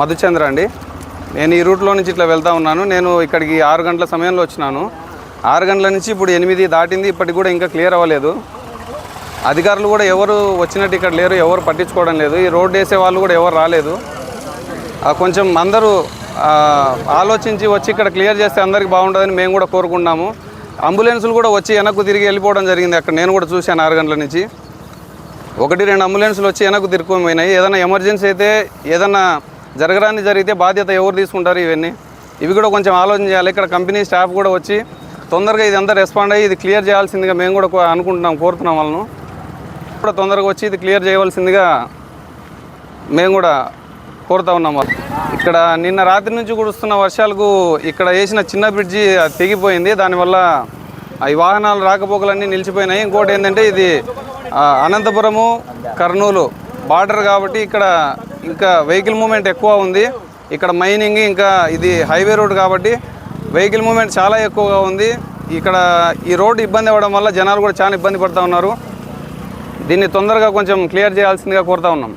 మధుచంద్ర అండి. నేను ఈ రూట్లో నుంచి ఇట్లా వెళ్తా ఉన్నాను. నేను ఇక్కడికి ఆరు గంటల సమయంలో వచ్చినాను. ఆరు గంటల నుంచి ఇప్పుడు ఎనిమిది దాటింది. ఇప్పటికి కూడా ఇంకా క్లియర్ అవ్వలేదు. అధికారులు కూడా ఎవరు వచ్చినట్టు ఇక్కడ లేరు ఎవరు పట్టించుకోవడం లేదు. ఈ రోడ్డు వేసే వాళ్ళు కూడా ఎవరు రాలేదు. కొంచెం అందరూ ఆలోచించి వచ్చి ఇక్కడ క్లియర్ చేస్తే అందరికి బాగుంటుందని మేము కూడా కోరుకున్నాము అంబులెన్సులు కూడా వచ్చి వెనక్కు తిరిగి వెళ్ళిపోవడం జరిగింది అక్కడ. నేను కూడా చూశాను ఆరు గంటల నుంచి. ఒకటి రెండు అంబులెన్సులు వచ్చి వెనక్కు తిరుక్కొని ఏదైనా ఎమర్జెన్సీ అయితే ఏదైనా జరగరాని జరిగితే బాధ్యత ఎవరు తీసుకుంటారు ఇవన్నీ? ఇవి కూడా కొంచెం ఆలోచన చేయాలి. ఇక్కడ కంపెనీ స్టాఫ్ కూడా వచ్చి తొందరగా ఇది అంతా రెస్పాండ్ అయ్యి ఇది క్లియర్ చేయాల్సిందిగా మేము కూడా అనుకుంటున్నాం కోరుతున్నాం వాళ్ళను. కూడా తొందరగా వచ్చి ఇది క్లియర్ చేయవలసిందిగా మేము కూడా కోరుతా ఉన్నాం వాళ్ళు. ఇక్కడ నిన్న రాత్రి నుంచి కురుస్తున్న వర్షాలకు ఇక్కడ వేసిన చిన్న బ్రిడ్జి అది తెగిపోయింది. దానివల్ల ఈ వాహనాలు రాకపోకలన్నీ నిలిచిపోయినాయి. ఇంకోటి ఏంటంటే ఇది అనంతపురము కర్నూలు బార్డర్ కాబట్టి ఇక్కడ ఇంకా వెహికల్ మూమెంట్ ఎక్కువ ఉంది. ఇక్కడ మైనింగ్ ఇంకా ఇది హైవే రోడ్ కాబట్టి వెహికల్ మూమెంట్ చాలా ఎక్కువగా ఉంది. ఇక్కడ ఈ రోడ్డు ఇబ్బంది అవ్వడం వల్ల జనాలు కూడా చాలా ఇబ్బంది పడుతూ ఉన్నారు. దీన్ని తొందరగా కొంచెం క్లియర్ చేయాల్సిందిగా కోరుతా ఉన్నాం.